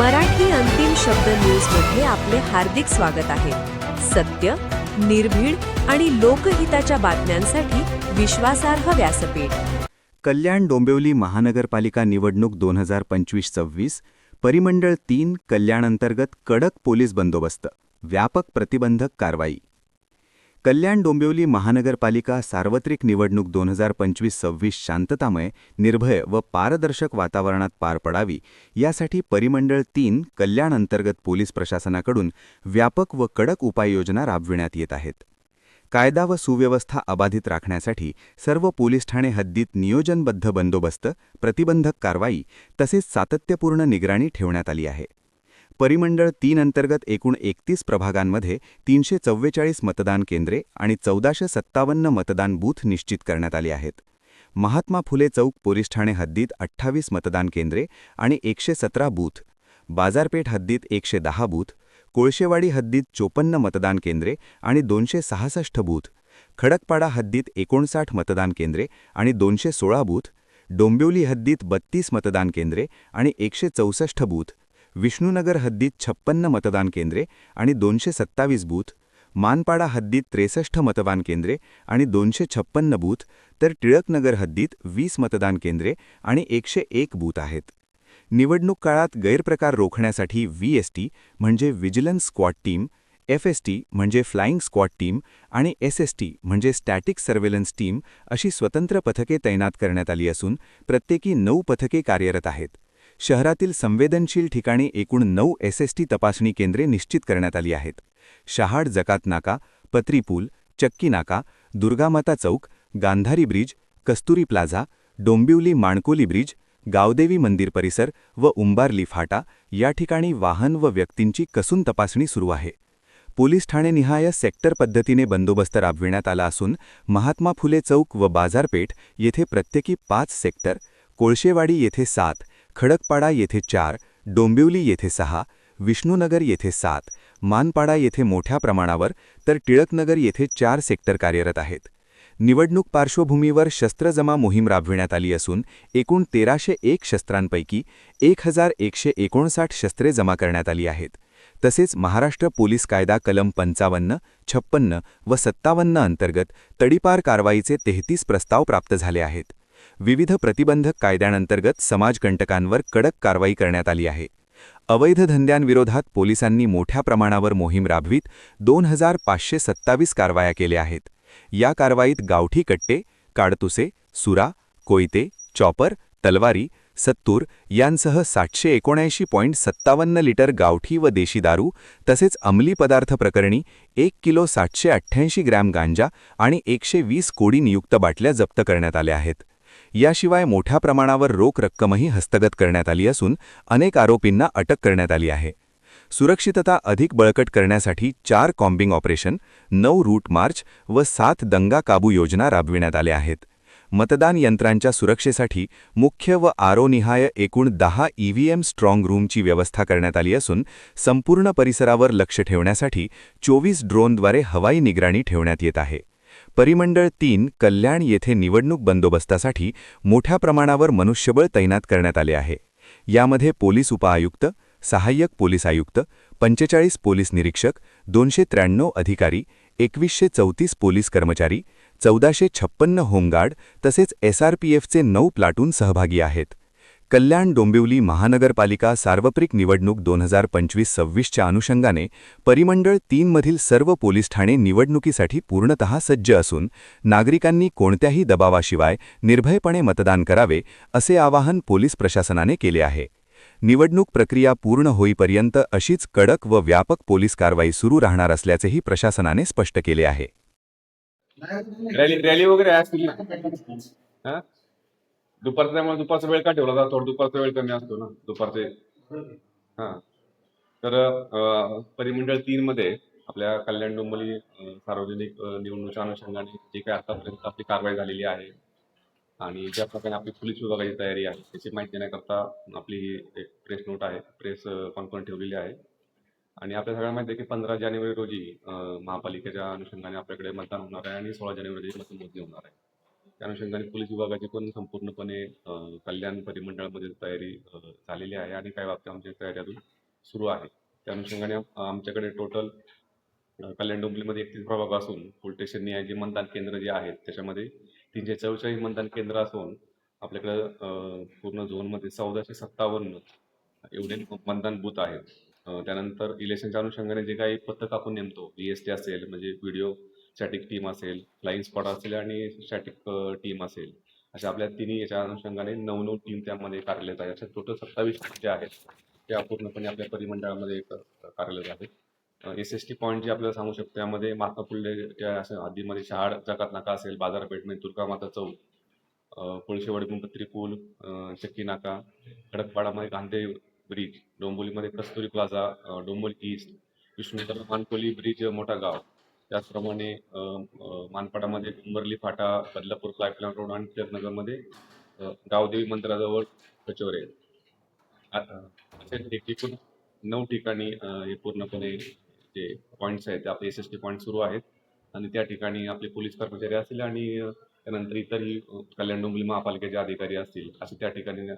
मराठी अंतिम शब्द न्यूजमध्ये आपले हार्दिक स्वागत आहे. सत्य निर्भीड आणि लोकहिताच्या बातम्यांसाठी विश्वासार्ह व्यासपीठ. कल्याण डोंबिवली महानगरपालिका निवडणूक दोन हजार पंचवीस सव्वीस परिमंडळ तीन कल्याण अंतर्गत कडक पोलीस बंदोबस्त व्यापक प्रतिबंधक कारवाई. कल्याण डोंबिवली महानगरपालिका सार्वत्रिक निवडणूक दोन हजार पंचवीस सव्वीस शांततामय निर्भय व पारदर्शक वातावरणात पार पडावी यासाठी परिमंडळ तीन कल्याण अंतर्गत पोलीस प्रशासनाकडून व्यापक व कडक उपाययोजना राबविण्यात येत आहेत. कायदा व सुव्यवस्था अबाधित राखण्यासाठी सर्व पोलीस ठाणे हद्दीत नियोजनबद्ध बंदोबस्त प्रतिबंधक कारवाई तसेच सातत्यपूर्ण निगराणी ठेवण्यात आली आहे. परिमंडळ तीन अंतर्गत एकूण एकतीस प्रभागांमध्ये तीनशे चव्वेचाळीस मतदान केंद्रे आणि चौदाशे सत्तावन्न मतदान बूथ निश्चित करण्यात आली आहेत. महात्मा फुले चौक पोलीस ठाणे हद्दीत अठ्ठावीस मतदान केंद्रे आणि एकशे सतरा बूथ बाजारपेठ हद्दीत एकशे दहा बूथ कोळशेवाडी हद्दीत चोपन्न मतदान केंद्रे आणि दोनशे सहासष्ट बूथ खडकपाडा हद्दीत एकोणसाठ मतदान केंद्रे आणि दोनशे सोळा बूथ डोंबिवली हद्दीत बत्तीस मतदान केंद्रे आणि एकशे चौसष्ट बूथ विष्णुनगर हद्दीत छप्पन्न मतदान केंद्रे आणि दोनशे सत्तावीस बूथ मानपाडा हद्दीत त्रेसष्ट मतदान केंद्रे आणि दोनशे छप्पन्न बूथ तर टिळकनगर हद्दीत वीस मतदान केंद्रे आणि एकशे एक बूथ आहेत. निवडणूक काळात गैरप्रकार रोखण्यासाठी व्ही म्हणजे vigilance squad team F S T म्हणजे फ्लाईंग स्क्वॉड टीम आणि एस एस टी म्हणजे स्टॅटिक सर्व्हेलन्स टीम अशी स्वतंत्र पथके तैनात करण्यात आली असून प्रत्येकी नऊ पथके कार्यरत आहेत. शहरातील संवेदनशील ठिकाणी एकूण नऊ एस एस टी तपासणी केंद्रे निश्चित करण्यात आली आहेत. शहाड जकात नाका पत्रीपूल चक्की नाका दुर्गामाता चौक Gandhari bridge Kasturi plaza Dombivli Mankoli bridge Gavdevi मंदिर परिसर व उंबारली फाटा या ठिकाणी वाहन व व्यक्तींची कसून तपासणी सुरू आहे. पोलीस ठाणेनिहाय सेक्टर पद्धतीने बंदोबस्त राबविण्यात आला असून महात्मा फुले चौक व बाजारपेठ येथे प्रत्येकी पाच सेक्टर कोळशेवाडी येथे सात खडकपाडा येथे चार डोंबिवली येथे सहा विष्णुनगर येथे सात मानपाडा येथे मोठ्या प्रमाणावर तर टिळकनगर येथे चार सेक्टर कार्यरत आहेत. निवडणूक पार्श्वभूमीवर शस्त्रजमा मोहीम राबविण्यात आली असून एकूण तेराशे एक शस्त्रांपैकी एक हजार एकशे एकोणसाठ शस्त्रे जमा करण्यात आली आहेत. तसेच महाराष्ट्र पोलीस कायदा कलम पंचावन्न छप्पन्न व सत्तावन्न अंतर्गत तडीपार कारवाईचे तेहतीस प्रस्ताव प्राप्त झाले आहेत. विविध प्रतिबंधक कायद्यांअंतर्गत समाजकंटकांवर कडक कारवाई करण्यात आली आहे. अवैध धंद्यांविरोधात पोलिसांनी मोठ्या प्रमाणावर मोहीम राबवीत दोन हजार पाचशे सत्तावीस कारवाया केल्या आहेत. या कारवाईत गावठी कट्टे काडतुसे सुरा कोयते चॉपर तलवारी सत्तूर यांसह सातशे एकोणऐंशी पॉईंट सत्तावन्न लिटर गावठी व देशी दारू तसेच अंमली पदार्थ प्रकरणी एक किलो सातशे अठ्ठ्याऐंशी ग्रॅम गांजा आणि एकशे वीस कोडी नियुक्त बाटल्या जप्त करण्यात आल्या आहेत. याशिवाय मोठ्या प्रमाणावर रोख रक्कमही हस्तगत करण्यात आली असून अनेक आरोपींना अटक करण्यात आली आहे. सुरक्षितता अधिक बळकट करण्यासाठी चार कॉम्बिंग ऑपरेशन नऊ रूट मार्च व सात दंगा काबू योजना राबविण्यात आल्या आहेत. मतदान यंत्रांच्या सुरक्षेसाठी मुख्य व आरोनिहाय एकूण दहा ईव्हीएम स्ट्रॉंग रूमची व्यवस्था करण्यात आली असून संपूर्ण परिसरावर लक्ष ठेवण्यासाठी चोवीस ड्रोनद्वारे हवाई निगराणी ठेवण्यात येत आहे. परिमंडळ तीन कल्याण येथे निवडणूक बंदोबस्तासाठी मोठ्या प्रमाणावर मनुष्यबळ तैनात करण्यात आले आहे. यामध्ये पोलीस उपआयुक्त सहाय्यक पोलीस आयुक्त पंचेचाळीस पोलीस निरीक्षक दोनशे त्र्याण्णव अधिकारी एकवीसशे चौतीस पोलीस कर्मचारी चौदाशे छप्पन्न होमगार्ड तसेच एसआरपीएफचे नऊ प्लाटून सहभागी आहेत. कल्याण डोंबिवली महानगरपालिका सार्वत्रिक निवडणूक दोन हजार पंचवीस सव्वीसच्या अनुषंगाने परिमंडळ तीनमधील सर्व पोलीस ठाणे निवडणुकीसाठी पूर्णतः सज्ज असून नागरिकांनी कोणत्याही दबावाशिवाय निर्भयपणे मतदान करावे असे आवाहन पोलीस प्रशासनाने केले आहे. निवडणूक प्रक्रिया पूर्ण होईपर्यंत अशीच कडक व व्यापक पोलीस कारवाई सुरू राहणार असल्याचेही प्रशासनाने स्पष्ट केले आहे. दुपारचा त्यामुळे दुपारचा वेळ का ठेवला जातो? थोडा दुपारचा वेळ कमी असतो ना दुपारचे. हा. तर परिमंडळ तीन मध्ये आपल्या कल्याण डोंबली सार्वजनिक निवडणुकीच्या अनुषंगाने जे काही आतापर्यंत आपली कारवाई झालेली आहे आणि ज्या प्रकारे आपली पोलीस विभागाची तयारी आहे त्याची माहिती देण्याकरता आपली ही एक प्रेस नोट आहे प्रेस कॉन्फरन्स ठेवलेली आहे. आणि आपल्या सगळ्यांना माहिती आहे की पंधरा जानेवारी रोजी महापालिकेच्या अनुषंगाने आपल्याकडे मतदान होणार आहे आणि सोळा जानेवारी रोजी मतमोजणी होणार आहे. त्या अनुषंगाने पोलीस विभागाची पण संपूर्णपणे कल्याण परिमंडळामध्ये तयारी झालेली आहे आणि काही बाबतीत आमची तयारी अजून सुरू आहे. त्या अनुषंगाने आमच्याकडे टोटल कल्याण डोंबलीमध्ये एकतीस प्रभाग असून पोलीस स्टेशननी जे मतदान केंद्र जे आहेत त्याच्यामध्ये तीनशे चौचाळीस मतदान केंद्र असून आपल्याकडं पूर्ण झोनमध्ये चौदाशे सत्तावन्न एवढे मतदान बूथ आहेत. त्यानंतर इलेक्शनच्या अनुषंगाने जे काही पथक आपण नेमतो टी असेल म्हणजे व्हिडिओ स्टॅटिक टीम असेल फ्लाईंग स्पॉट असेल आणि स्टॅटिक टीम असेल. अशा आपल्या तिन्ही याच्या अनुषंगाने नऊ नऊ टीम त्यामध्ये कार्यरत आहेत. अशा टोटल सत्तावीस जे आहेत त्या पूर्णपणे आपल्या परिमंडळामध्ये कार्यरत आहेत. एस एस टी पॉईंट जे आपल्याला सांगू शकतो त्यामध्ये माता पुल्ले आधीमध्ये शहाड जकात नाका असेल बाजारपेठ म्हणजे तुर्का माता चौक कोळशेवाडी गुणपत्री पूल चक्की नाका खडकपाडामध्ये गांधे bridge डोंबोलीमध्ये Kasturi plaza Dombivli east Vishnunagar Mankoli bridge मोठा गाव. त्याचप्रमाणे मानपाडामध्ये उंबर्ली फाटा बदलापूर पाईपलाईन रोड आणि टिळकनगरमध्ये गावदेवी मंदिराजवळ कचोरे असे एकूण नऊ ठिकाणी हे पूर्णपणे जे पॉईंट्स आहेत ते आपले एस एस टी पॉईंट सुरू आहेत. आणि त्या ठिकाणी आपले पोलीस कर्मचारी असतील आणि त्यानंतर इतरही कल्याण डोंबली महापालिकेचे अधिकारी असतील असे त्या ठिकाणी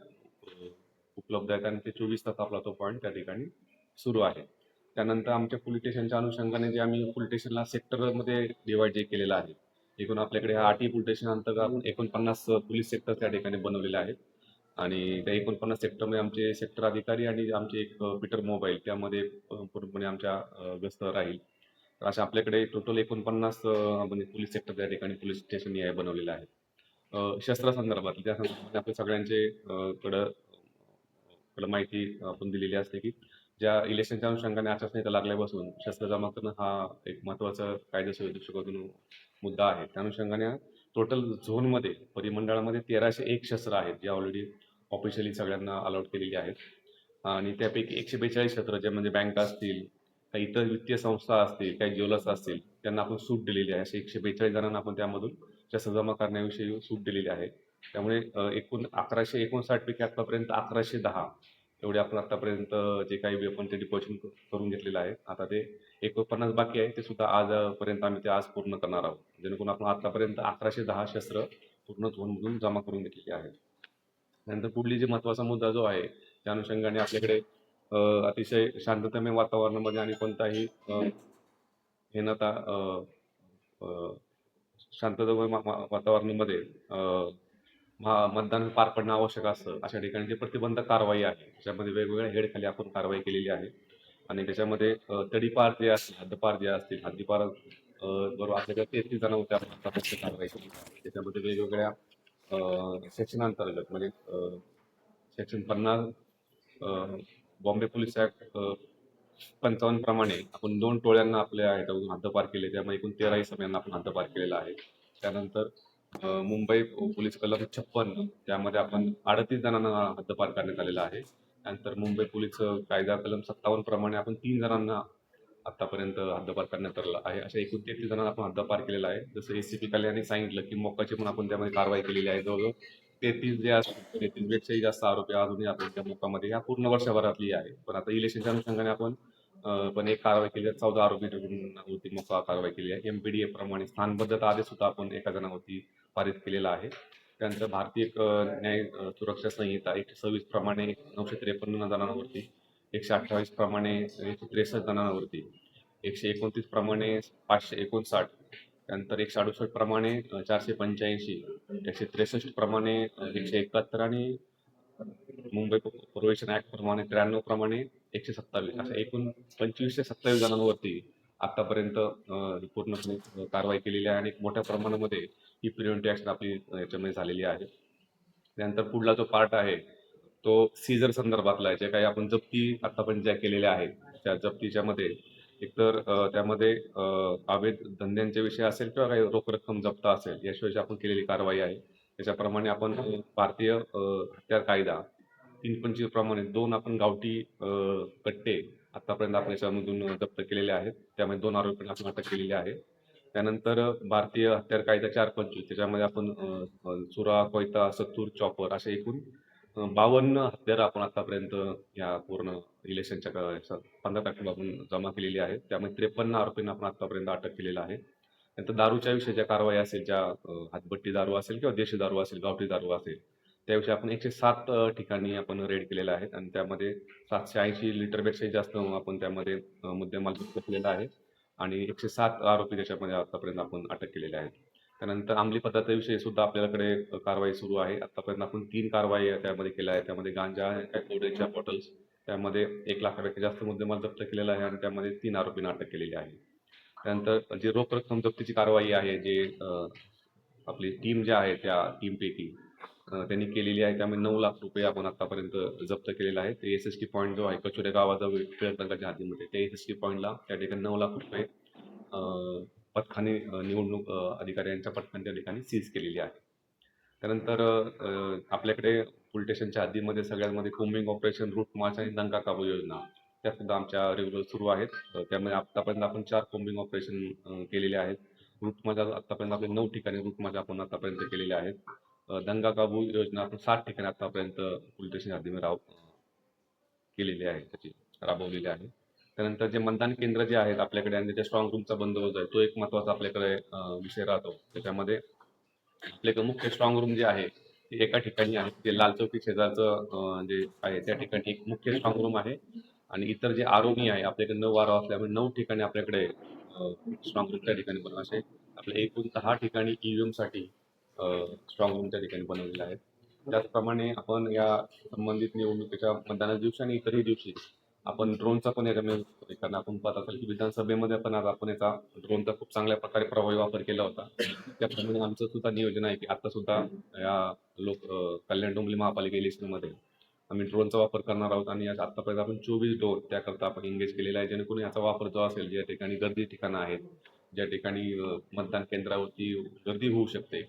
उपलब्ध आहेत. आणि ते चोवीस तास आपला तो पॉईंट त्या ठिकाणी सुरू आहे. त्यानंतर आमच्या पोलीस स्टेशनच्या अनुषंगाने जे आम्ही पोलीस स्टेशनला सेक्टरमध्ये डिवाइड जे केलेलं आहे एकूण आपल्याकडे आठही पोलीस स्टेशन अंतर्गत आपण एकोणपन्नास पोलीस सेक्टर त्या ठिकाणी बनवलेले आहेत. आणि त्या एकोणपन्नास सेक्टरमध्ये आमचे सेक्टर अधिकारी आणि आमचे एक पीटर मोबाईल त्यामध्ये पूर्णपणे आमच्या गस्त राहील. तर अशा आपल्याकडे टोटल एकोणपन्नास म्हणजे पोलीस सेक्टर त्या ठिकाणी पोलीस स्टेशन हे बनवलेले आहे शस्त्रासंदर्भात त्या संदर्भात आपल्या सगळ्यांचे कडं माहिती आपण दिलेली असते की ज्या इलेक्शनच्या अनुषंगाने आचारसंहिता लागल्यापासून शस्त्र जमा करणं हा एक महत्त्वाचा कायदेशीर दृष्टिकोनातून मुद्दा आहे. त्या अनुषंगाने टोटल झोनमध्ये परिमंडळामध्ये तेराशे एक शस्त्र आहेत जे ऑलरेडी ऑफिशियली सगळ्यांना अलॉट केलेली आहेत. आणि त्यापैकी एकशे बेचाळीस शस्त्र जे म्हणजे बँका असतील काही इतर वित्तीय संस्था असतील काही ज्वेलर्स असतील त्यांना आपण सूट दिलेली आहे. असे एकशे बेचाळीस जणांना आपण त्यामधून शस्त्र जमा करण्याविषयी सूट दिलेली आहे. त्यामुळे एकूण अकराशे एकोणसाठ पैकी आतापर्यंत अकराशे दहा एवढे आपण आतापर्यंत जे काही वेपन ते डिपॉझिट करून घेतलेलं आहे आता ते एकोणपन्नास बाकी आहे ते सुद्धा आजपर्यंत आम्ही ते आज पूर्ण करणार आहोत. जेणेकरून आपण आतापर्यंत अकराशे दहा शस्त्र पूर्ण झोनमधून जमा करून घेतलेली आहेत. त्यानंतर पुढली जे महत्त्वाचा मुद्दा जो आहे त्या अनुषंगाने आपल्याकडे अतिशय शांततामय वातावरणामध्ये आणि कोणताही हे नता शांततमय शांततामय वातावरणामध्ये मतदान पार पडणं आवश्यक असतं. अशा ठिकाणी जे प्रतिबंधक कारवाई आहे त्याच्यामध्ये वेगवेगळ्या हेडखाली आपण कारवाई केलेली आहे. आणि त्याच्यामध्ये तडीपार जे असतील हद्दपार जे असतील हद्दीपार बरोबर आपल्याकडे तेहतीस जण होते आपण कारवाई केली त्याच्यामध्ये वेगवेगळ्या सेक्शन अंतर्गत म्हणजे सेक्शन पन्नास बॉम्बे पोलीस ऍक्ट पंचावन्न प्रमाणे आपण दोन टोळ्यांना आपल्या हद्दपार केले. त्यामुळे एकूण तेराही सभ्यांना आपण हद्दपार केलेला आहे. त्यानंतर मुंबई पोलीस कलम छप्पन त्यामध्ये आपण अडतीस जणांना हद्दपार करण्यात आलेला आहे. त्यानंतर मुंबई पोलीस कायदा कलम सत्तावन्न प्रमाणे आपण तीन जणांना आतापर्यंत हद्दपार करण्यात आलेला आहे. अशा एकूण तेहतीस जणांना आपण हद्दपार केलेला आहे. जसं एसीपी कल्याणी सांगितलं की मोक्काची पण आपण त्यामध्ये कारवाई केलेली आहे. जवळजवळ तेहतीस जे असतील तेहतीस पेक्षाही जास्त आरोपी अजूनही आपण त्या मोक्कामध्ये या पूर्ण वर्षभरातली आहे. पण आता इलेक्शनच्या अनुषंगाने आपण पण एक कारवाई केली आहे. चौदा आरोपी होती मोक्का कारवाई केली आहे. एमपीडीए प्रमाणे स्थानबद्धता आदेश सुद्धा आपण एका जणावरती पारित केलेला आहे. त्यानंतर भारतीय न्याय सुरक्षा संहिता एकशे सव्वीस प्रमाणे नऊशे त्रेपन्न जणांवरती एकशे अठ्ठावीस प्रमाणे एकशे त्रेसष्ट जणांवरती एकशे एकोणतीस प्रमाणे पाचशे एकोणसाठ त्यानंतर एकशे अडुसष्ट प्रमाणे चारशे पंच्याऐंशी एकशे त्रेसष्ट प्रमाणे एकशे एकाहत्तर आणि मुंबई प्रोवेशन ऍक्ट प्रमाणे त्र्याण्णव प्रमाणे एकशे सत्तावीस अशा एकूण पंचवीसशे सत्तावीस जणांवरती आतापर्यंत पूर्णपणे कारवाई केलेली आहे आणि मोठ्या प्रमाणामध्ये ही प्रिव्हेंटिव्ह ॲक्शन आपली याच्यामध्ये झालेली आहे. त्यानंतर पुढला जो पार्ट आहे तो सीझर संदर्भातला आहे. जे काही आपण जप्ती आतापर्यंत ज्या केलेल्या आहेत त्या जप्तीच्या मध्ये एकतर त्यामध्ये अवैध धंद्यांचे विषय असेल किंवा काही रोख रक्कम जप्त असेल याशिवाय आपण केलेली कारवाई आहे त्याच्याप्रमाणे आपण भारतीय हत्यार कायदा तीन पंचवीस प्रमाणे दोन आपण गावठी कट्टे आतापर्यंत आपण याच्यामधून जप्त केलेले आहेत. त्यामध्ये दोन आरोपींना आपण अटक केलेली आहे त्यानंतर भारतीय हत्यार कायदा चार पंचवीस त्याच्यामध्ये आपण चुरा कोयता सत्तूर चॉपर असे एकूण बावन्न हत्यार आपण आतापर्यंत या पूर्ण इलेक्शनच्या पंधरा तारखेला आपण जमा केलेली आहेत. त्यामध्ये त्रेपन्न आरोपींना आपण आतापर्यंत अटक केलेलं आहे. नंतर दारूच्या विषयी कारवाई असेल ज्या हातभट्टी दारू असेल किंवा देशी दारू असेल गावठी दारू असेल त्याविषयी आपण एकशे सात ठिकाणी आपण रेड केलेलं आहे आणि त्यामध्ये सातशे ऐंशी लिटरपेक्षाही जास्त आपण त्यामध्ये मुद्देमाल जप्त केलेला आहे आणि एकशे सात आरोपी त्याच्यामध्ये आतापर्यंत आपण अटक केलेले आहेत त्यानंतर अंमली पदार्थाविषयी सुद्धा आपल्याकडे कारवाई सुरू आहे. आतापर्यंत आपण तीन कारवाई त्यामध्ये केल्या आहेत. त्यामध्ये गांजा कोडेच्या बॉटल्स त्यामध्ये एक लाखापेक्षा जास्त मुद्देमाल जप्त केलेला आहे आणि त्यामध्ये तीन आरोपींना अटक केलेली आहे. त्यानंतर जी रोख रक्कम जप्तीची कारवाई आहे जे आपली टीम ज्या आहे त्या टीमपैकी त्यांनी केलेली आहे. त्यामुळे नऊ लाख रुपये आपण आतापर्यंत जप्त केलेला आहे ते एस एस टी पॉईंट जो आहे कचोऱ्या गावाजवळ टिळक नगरच्या हद्दीमध्ये त्या एस एस टी पॉईंटला त्या ठिकाणी नऊ लाख रुपये पथकाने निवडणूक अधिकाऱ्यांच्या अधिकारी यांच्या पथकाने त्या ठिकाणी सीज केलेली आहे. त्यानंतर आपल्याकडे पोलीस स्टेशनच्या हद्दीमध्ये सगळ्यांमध्ये कोम्बिंग ऑपरेशन रूट मार्च आणि दंगा काबू योजना त्या सुद्धा आमच्या रेग्युलर सुरू आहेत. त्यामुळे त्यामध्ये आतापर्यंत आपण चार कोम्बिंग ऑपरेशन केलेले आहेत. रूट मार्च आतापर्यंत आपले नऊ ठिकाणी रूट मार्च आपण आतापर्यंत केलेले आहेत. दंगा काबू योजना आपण सात ठिकाणी आतापर्यंत पोलीस स्टेशन हद्दीमध्ये राब केलेली आहे त्याची राबवलेली आहे. त्यानंतर जे मतदान केंद्र जे आहेत आपल्याकडे आणि त्याच्या स्ट्रॉंग रूमचा बंदोबस्त आहे तो एक महत्त्वाचा आपल्याकडे विषय राहतो. त्याच्यामध्ये आपल्याकडे मुख्य स्ट्रॉंग रूम जे आहे ते एका ठिकाणी आहे. ते लाल चौकी शेजारचं जे आहे त्या ठिकाणी एक मुख्य स्ट्रॉंग रूम आहे. आणि इतर जे आरोग्य आहे आपल्याकडे नऊ वारा असल्यामुळे नऊ ठिकाणी आपल्याकडे स्ट्रॉंग रूम त्या ठिकाणी बनवायचे. आपल्या एकूण दहा ठिकाणी ईव्हीएमसाठी स्ट्रॉंग रूम त्या ठिकाणी बनवलेले आहेत. त्याचप्रमाणे आपण या संबंधित निवडणुकीच्या मतदानाच्या दिवशी आणि इतरही दिवशी आपण ड्रोनचा पण याच्यामध्ये कारण आपण पाहत असाल की विधानसभेमध्ये पण आज आपण याचा ड्रोनचा खूप चांगल्या प्रकारे प्रभावी वापर केला होता. त्याप्रमाणे आमचं सुद्धा नियोजन आहे की आता सुद्धा या लोक कल्याण डोंबली महापालिका इलेक्शनमध्ये आम्ही ड्रोनचा वापर करणार आहोत आणि आतापर्यंत आपण चोवीस डोर त्याकरता आपण एंगेज केलेला आहे. जेणेकरून याचा वापर जो असेल ज्या ठिकाणी गर्दी ठिकाणं आहेत ज्या ठिकाणी मतदान केंद्रावरती गर्दी होऊ शकते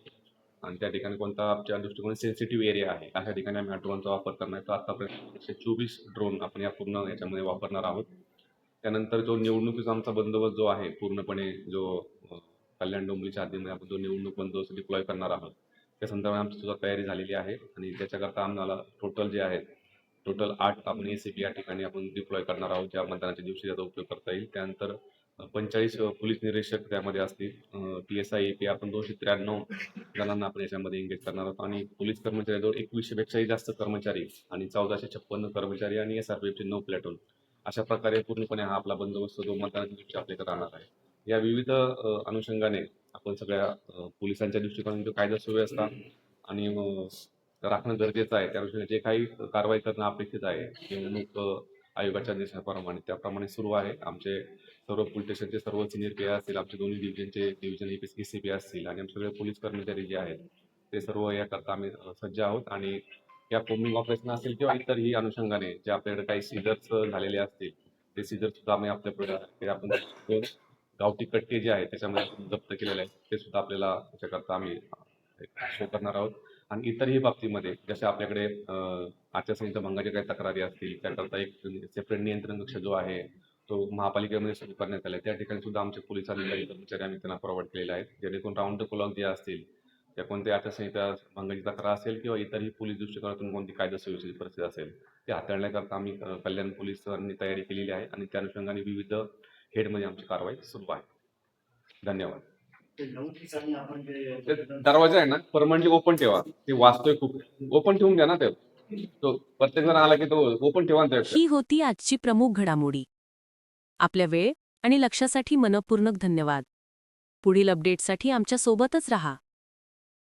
आणि त्या ठिकाणी कोणता आमच्या दृष्टिकोन सेन्सिटिव्ह एरिया आहे अशा ठिकाणी आम्ही ड्रोनचा वापर करणार आहे. तर आतापर्यंत एकशे चोवीस ड्रोन आपण या पूर्ण याच्यामध्ये वापरणार आहोत. त्यानंतर जो निवडणुकीचा आमचा बंदोबस्त जो आहे पूर्णपणे जो कल्याण डोंबलीच्या आधीमध्ये आपण जो निवडणूक बंदोबस्त डिप्लॉय करणार आहोत त्या संदर्भात आमची सुद्धा तयारी झालेली आहे. आणि त्याच्याकरता आम्हाला टोटल जे आहेत टोटल आठ आपण ए सी पी या ठिकाणी आपण डिप्लॉय करणार आहोत ज्या मतदानाच्या दिवशी त्याचा उपयोग करता येईल. त्यानंतर पंचेचाळीस पोलीस निरीक्षक त्यामध्ये असतील. पी एस आय पी आपण दोनशे त्र्याण्णव जणांना आपण याच्यामध्ये एंगेज करणार आहोत. आणि पोलीस कर्मचाऱ्याजवळ जवळ पेक्षाही जास्त कर्मचारी आणि चौदाशे छप्पन्न कर्मचारी आणि एस आर पी एफचे नऊ प्लॅटून. अशा प्रकारे पूर्णपणे हा आपला बंदोबस्त जो मतदानाच्या दिवशी आपल्याकडे राहणार आहे. या विविध अनुषंगाने आपण सगळ्या पोलिसांच्या दृष्टिकोनातून जो कायदा सुव्यवस्था आणि राखणं गरजेचं आहे त्या दृष्टीने जे काही कारवाई करणं अपेक्षित आहे निवडणूक आयोगाच्या निर्देशाप्रमाणे त्याप्रमाणे सुरू आहे. आमचे सर्व पोलीस स्टेशनचे सर्व सिनियर पे असतील आमचे दोन्ही डिव्हिजनचे डिव्हिजन ए सी पी असतील आणि आमचे सगळे पोलीस कर्मचारी जे आहेत ते सर्व याकरता आम्ही सज्ज आहोत आणि या कोमिंग ऑपरेशन असेल किंवा इतरही अनुषंगाने जे आपल्याकडे काही सीझर्स झालेले असतील ते सीझर सुद्धा आम्ही आपल्याकडे आपण गावठी कट्टे जे आहेत त्याच्यामध्ये आपण जप्त केलेले आहेत ते सुद्धा आपल्याला त्याच्याकरता आम्ही शो करणार आहोत. आणि इतरही बाबतीमध्ये जसे आपल्याकडे आचारसंहिता भंगाच्या काही तक्रारी असतील त्याकरता एक सेपरेट नियंत्रण कक्ष जो आहे तो महापालिकेमध्ये सुरू करण्यात आला त्या ठिकाणी सुद्धा आमचे पोलीस अधिकारी कर्मचारी आम्ही त्यांना प्रोव्हाइड केलेले आहेत जेणेकरून राऊंड द क्लॉक जे असतील त्या कोणत्या आचारसंहिता भंगाची तक्रार असेल किंवा इतरही पोलीस दृष्टिकोनातून कोणती कायदा सुव्यवस्थेची परिस्थिती असेल ते हाताळण्याकरता आम्ही कल्याण पोलिसांनी तयारी केलेली आहे आणि त्या अनुषंगाने विविध हेडमध्ये आमची कारवाई सुरू आहे. धन्यवाद. दरवाजा आहे ना परमनंटली ओपन ठेवा ते वाचतोय खूप. ओपन ठेवून द्या ना ते. तो प्रत्येक जण आला की तो ओपन ठेवा ही होती आजची प्रमुख घडामोडी. आपल्या वेळ आणि लक्षासाठी मनपूर्णक धन्यवाद. पुढील अपडेटसाठी आमच्यासोबतच रहा.